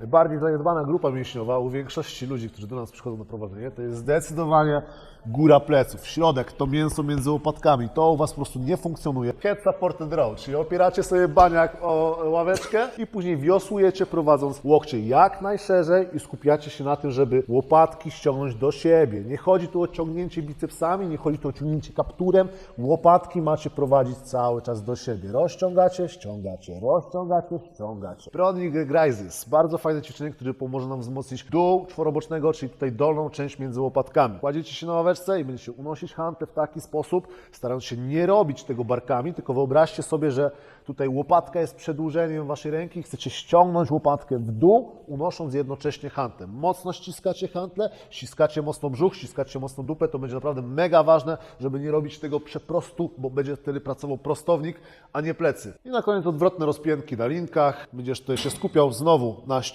Najbardziej zaniedbana grupa mięśniowa u większości ludzi, którzy do nas przychodzą na prowadzenie, to jest zdecydowanie góra pleców. Środek, to mięso między łopatkami, to u Was po prostu nie funkcjonuje. Head supported row, czyli opieracie sobie baniak o ławeczkę i później wiosłujecie prowadząc łokcie jak najszerzej i skupiacie się na tym, żeby łopatki ściągnąć do siebie. Nie chodzi tu o ciągnięcie bicepsami, nie chodzi tu o ciągnięcie kapturem. Łopatki macie prowadzić cały czas do siebie. Rozciągacie, ściągacie, rozciągacie, ściągacie. Prodnik Grazes, bardzo fajne ćwiczenie, które pomoże nam wzmocnić dół czworobocznego, czyli tutaj dolną część między łopakami. Kładziecie się na ławeczce i będziecie unosić hantę w taki sposób, starając się nie robić tego barkami, tylko wyobraźcie sobie, że tutaj łopatka jest przedłużeniem waszej ręki, chcecie ściągnąć łopatkę w dół, unosząc jednocześnie hantę. Mocno ściskacie hantle, ściskacie mocno brzuch, ściskacie mocno dupę, to będzie naprawdę mega ważne, żeby nie robić tego przeprostu, bo będzie wtedy pracował prostownik, a nie plecy. I na koniec odwrotne rozpiętki na linkach. Będziesz tutaj się skupiał znowu na ściąganiu